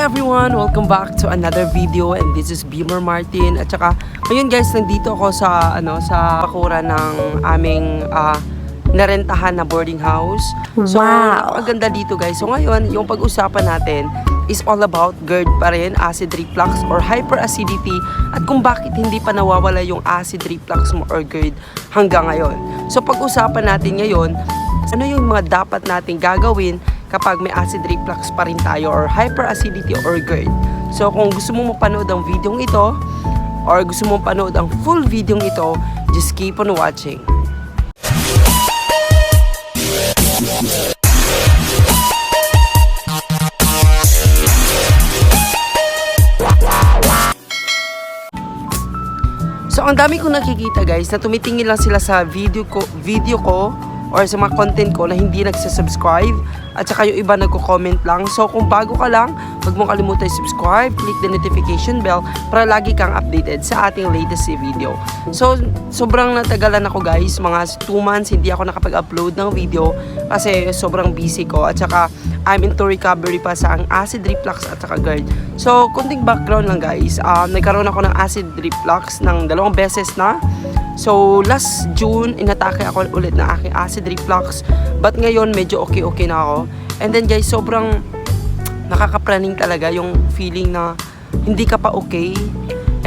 everyone! Welcome back to another video and this is Beamer Martin at saka ngayon guys nandito ako sa ano sa bakura ng aming ah, narentahan na boarding house. So Wow. ang ganda dito guys. So ngayon yung pag-usapan natin is all about GERD pa rin, acid reflux or hyperacidity at kung bakit hindi pa nawawala yung acid reflux mo or GERD hanggang ngayon. So pag-usapan natin ngayon ano yung mga dapat nating gagawin kapag may acid reflux pa rin tayo or hyperacidity or GERD. So kung gusto mo mapanood ang video ito or gusto mo panood ang full video ito, just keep on watching. So ang dami kong nakikita guys na tumitingin lang sila sa video ko, video ko or sa mga content ko na hindi nagsasubscribe at saka yung iba nagko-comment lang. So kung bago ka lang, huwag mong kalimutan subscribe, click the notification bell para lagi kang updated sa ating latest video. So sobrang natagalan ako guys, mga 2 months hindi ako nakapag-upload ng video kasi sobrang busy ko at saka I'm into recovery pa sa ang acid reflux at saka GERD. So kunting background lang guys, um, nagkaroon ako ng acid reflux ng dalawang beses na So, last June, inatake ako ulit na aking acid reflux. But ngayon, medyo okay-okay na ako. And then guys, sobrang nakakapraning talaga yung feeling na hindi ka pa okay.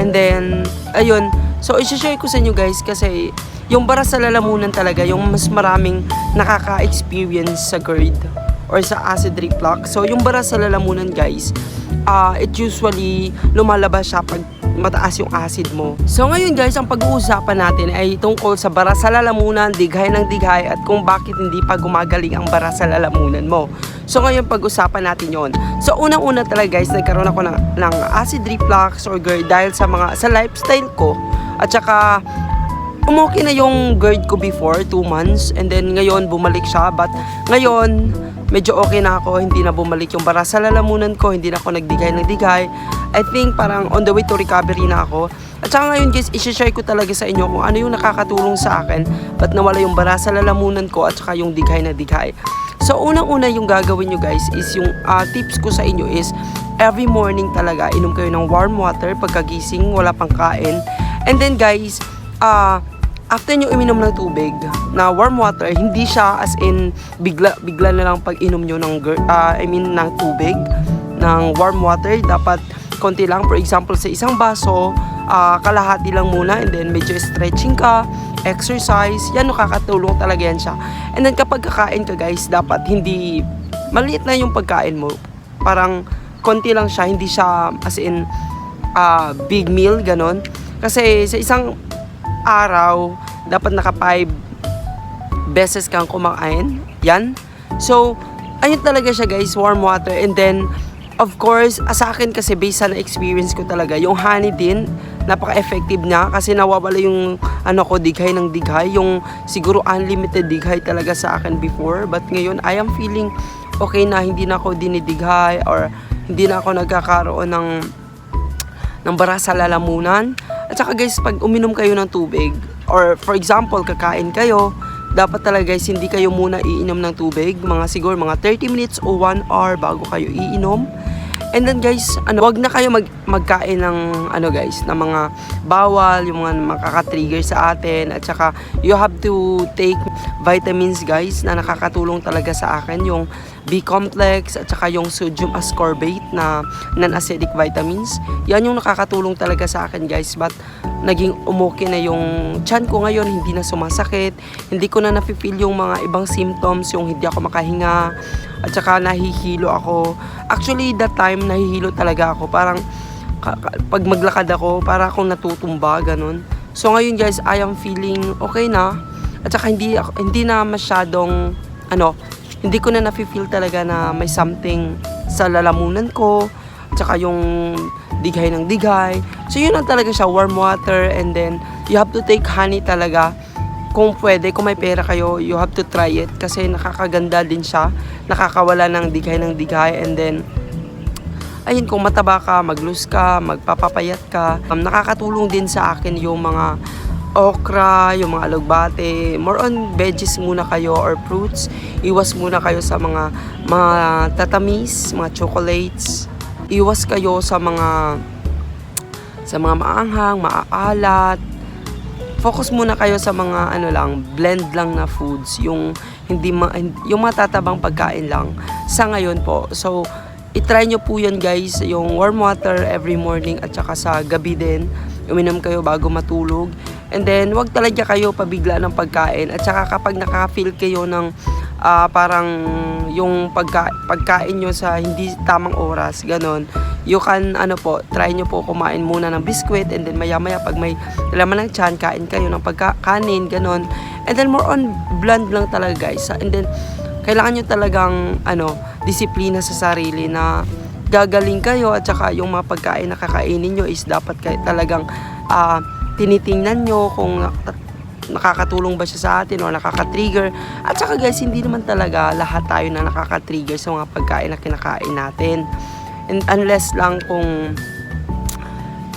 And then, ayun. So, isi-share ko sa inyo guys kasi yung bara sa lalamunan talaga, yung mas maraming nakaka-experience sa GERD or sa acid reflux. So, yung bara sa lalamunan guys, uh, it usually lumalabas siya pag mataas yung acid mo. So ngayon guys, ang pag-uusapan natin ay tungkol sa bara sa lalamunan, dighay ng dighay at kung bakit hindi pa gumagaling ang bara sa lalamunan mo. So ngayon pag-usapan natin yon. So unang-una talaga guys, nagkaroon ako ng, ng acid reflux or GERD dahil sa mga sa lifestyle ko at saka umokay na yung GERD ko before, 2 months and then ngayon bumalik siya but ngayon medyo okay na ako, hindi na bumalik yung bara sa lalamunan ko, hindi na ako nagdigay ng digay. I think parang on the way to recovery na ako. At saka ngayon guys, isi-share ko talaga sa inyo kung ano yung nakakatulong sa akin, ba't nawala yung bara sa lalamunan ko at saka yung digay na digay. So unang-una yung gagawin nyo guys is yung ah, tips ko sa inyo is every morning talaga inom kayo ng warm water pagkagising, wala pang kain. And then guys, ah after nyo uminom ng tubig na warm water, hindi siya as in bigla bigla na lang pag inom nyo ng ah, I mean ng tubig ng warm water, dapat konti lang. For example, sa isang baso, ah, kalahati lang muna and then medyo stretching ka, exercise, yan nakakatulong talaga yan siya. And then kapag kakain ka guys, dapat hindi maliit na yung pagkain mo. Parang konti lang siya, hindi siya as in ah, big meal, ganon. Kasi sa isang araw, dapat naka 5 beses kang kumakain. Yan. So, ayun talaga siya guys, warm water. And then, of course, ah, sa akin kasi based sa na-experience ko talaga, yung honey din, napaka-effective niya kasi nawawala yung ano ko, dighay ng dighay. Yung siguro unlimited dighay talaga sa akin before. But ngayon, I am feeling okay na hindi na ako dinidighay or hindi na ako nagkakaroon ng ng bara sa lalamunan. At saka guys, pag uminom kayo ng tubig, or for example, kakain kayo, dapat talaga guys, hindi kayo muna iinom ng tubig. Mga siguro mga 30 minutes o 1 hour bago kayo iinom. And then guys, ano, wag na kayo mag, magkain ng ano guys, ng mga bawal, yung mga makaka-trigger sa atin at saka you have to take vitamins guys na nakakatulong talaga sa akin yung B-complex at saka yung sodium ascorbate na non-acidic vitamins. Yan yung nakakatulong talaga sa akin guys. But naging umuki na yung chan ko ngayon, hindi na sumasakit. Hindi ko na nafe-feel yung mga ibang symptoms, yung hindi ako makahinga at saka nahihilo ako. Actually, that time nahihilo talaga ako. Parang pag maglakad ako, para akong natutumba, ganun. So ngayon guys, I am feeling okay na. At saka hindi, hindi na masyadong, ano, hindi ko na nafe-feel talaga na may something sa lalamunan ko. At saka yung dighay ng dighay. So yun lang talaga siya, warm water and then you have to take honey talaga. Kung pwede, kung may pera kayo, you have to try it kasi nakakaganda din siya. Nakakawala ng dighay ng dighay and then ayun, kung mataba ka, mag-lose ka, magpapapayat ka, um, nakakatulong din sa akin yung mga okra, yung mga alugbate, more on veggies muna kayo or fruits. Iwas muna kayo sa mga mga tatamis, mga chocolates. iwas kayo sa mga sa mga maanghang, maaalat. Focus muna kayo sa mga ano lang, blend lang na foods, yung hindi ma, yung matatabang pagkain lang sa ngayon po. So, itry nyo po yan guys, yung warm water every morning at saka sa gabi din. Uminom kayo bago matulog. And then, wag talaga kayo pabigla ng pagkain. At saka kapag nakaka-feel kayo ng ah, parang yung pagka, pagkain nyo sa hindi tamang oras, ganon, you can, ano po, try nyo po kumain muna ng biskwit and then maya-maya pag may laman ng tiyan, kain kayo ng pagkain, ganon. And then more on bland lang talaga guys. And then, kailangan nyo talagang, ano, disiplina sa sarili na gagaling kayo at saka yung mga pagkain na kakainin nyo is dapat kayo talagang ah, tinitingnan nyo kung na- nakakatulong ba siya sa atin o nakaka-trigger. At saka guys, hindi naman talaga lahat tayo na nakaka-trigger sa mga pagkain na kinakain natin. And unless lang kung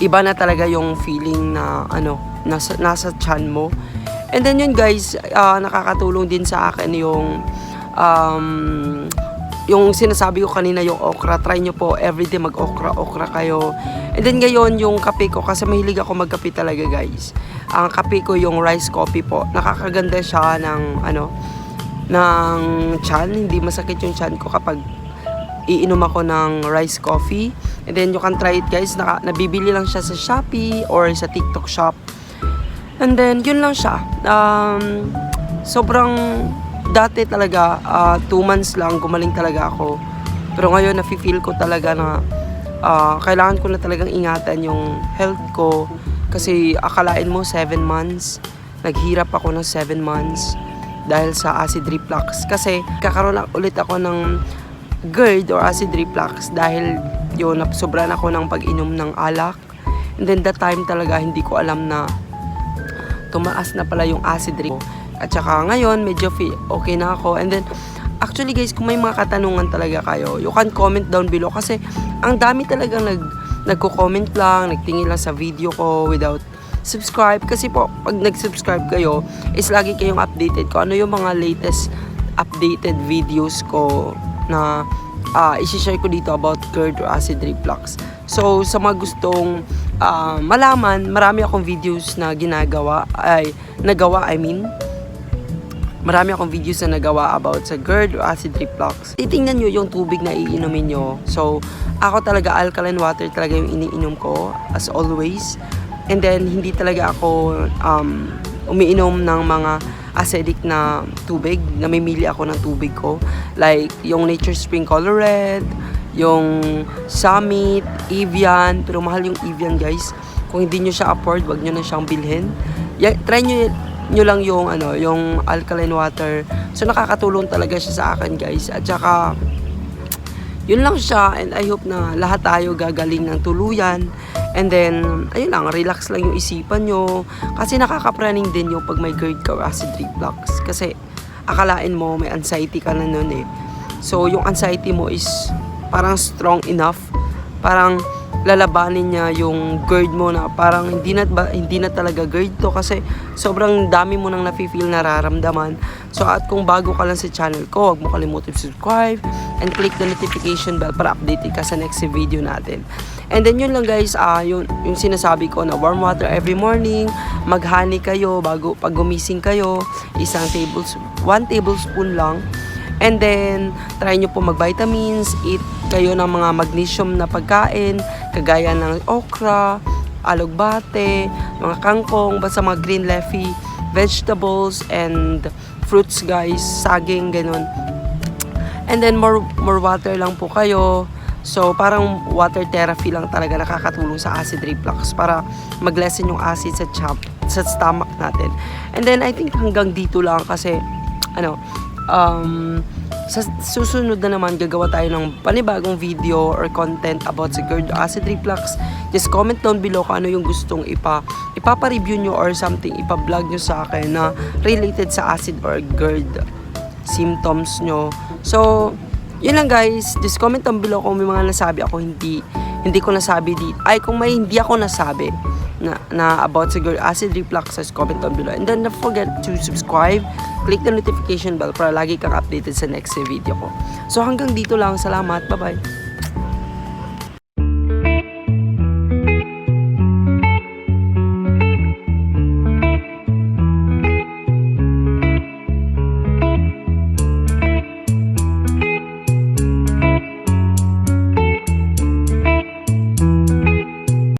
iba na talaga yung feeling na ano, nasa, nasa chan mo. And then yun guys, ah, nakakatulong din sa akin yung um, yung sinasabi ko kanina yung okra, try nyo po everyday mag-okra, okra kayo. And then ngayon yung kape ko, kasi mahilig ako magkape talaga guys. Ang kape ko yung rice coffee po. Nakakaganda siya ng ano, ng chan. Hindi masakit yung chan ko kapag iinom ako ng rice coffee. And then you can try it guys. Naka, nabibili lang siya sa Shopee or sa TikTok shop. And then yun lang siya. Um, sobrang dati talaga, uh, two months lang, gumaling talaga ako. Pero ngayon, nafe-feel ko talaga na ah, kailangan ko na talagang ingatan yung health ko. Kasi akalain mo, 7 months. Naghirap ako ng 7 months dahil sa acid reflux. Kasi kakaroon ulit ako ng GERD or acid reflux dahil yun, sobra na ako ng pag-inom ng alak. And then that time talaga, hindi ko alam na tumaas na pala yung acid reflux. At saka ngayon, medyo okay na ako. And then, actually guys, kung may mga katanungan talaga kayo, you can comment down below. Kasi, ang dami talagang nag, nagko-comment lang, nagtingin lang sa video ko without subscribe. Kasi po, pag nag-subscribe kayo, is lagi kayong updated ko. Ano yung mga latest updated videos ko na uh, isi-share ko dito about GERD or acid reflux. So, sa mga gustong ah, malaman, marami akong videos na ginagawa, ay, nagawa, I mean, marami akong videos na nagawa about sa GERD or acid reflux. Titingnan nyo yung tubig na iinumin nyo. So, ako talaga alkaline water talaga yung iniinom ko as always. And then, hindi talaga ako um, umiinom ng mga acidic na tubig. Namimili ako ng tubig ko. Like, yung Nature Spring Color Red, yung Summit, Evian. Pero mahal yung Evian, guys. Kung hindi nyo siya afford, wag nyo na siyang bilhin. Ya, try nyo nyo lang yung ano, yung alkaline water. So nakakatulong talaga siya sa akin, guys. At saka yun lang siya and I hope na lahat tayo gagaling ng tuluyan. And then, ayun lang, relax lang yung isipan nyo. Kasi nakakapraning din yung pag may GERD acid reflux. Kasi akalain mo may anxiety ka na nun eh. So, yung anxiety mo is parang strong enough. Parang lalabanin niya yung GERD mo na parang hindi na, hindi na talaga GERD to kasi sobrang dami mo nang nafe-feel nararamdaman. So at kung bago ka lang sa channel ko, huwag mo kalimutan subscribe and click the notification bell para updated ka sa next video natin. And then yun lang guys, ah yung, yung sinasabi ko na warm water every morning, maghani kayo bago pag gumising kayo, isang tablespoon, one tablespoon lang. And then, try nyo po mag-vitamins, eat kayo ng mga magnesium na pagkain, kagaya ng okra, alugbate, mga kangkong, basta mga green leafy vegetables and fruits guys, saging, ganun. And then more more water lang po kayo. So parang water therapy lang talaga nakakatulong sa acid reflux para mag-lessen yung acid sa chop, sa stomach natin. And then I think hanggang dito lang kasi ano, um, sa susunod na naman gagawa tayo ng panibagong video or content about sa GERD acid reflux. Just comment down below kung ano yung gustong ipa ipapa-review nyo or something ipa-vlog nyo sa akin na related sa acid or GERD symptoms nyo. So, yun lang guys. Just comment down below kung may mga nasabi ako hindi hindi ko nasabi dito. Ay, kung may hindi ako nasabi na, na about sa GERD acid reflux, just comment down below. And then, don't forget to subscribe, click the notification bell para lagi kang updated sa next video ko. So, hanggang dito lang. Salamat. Bye-bye.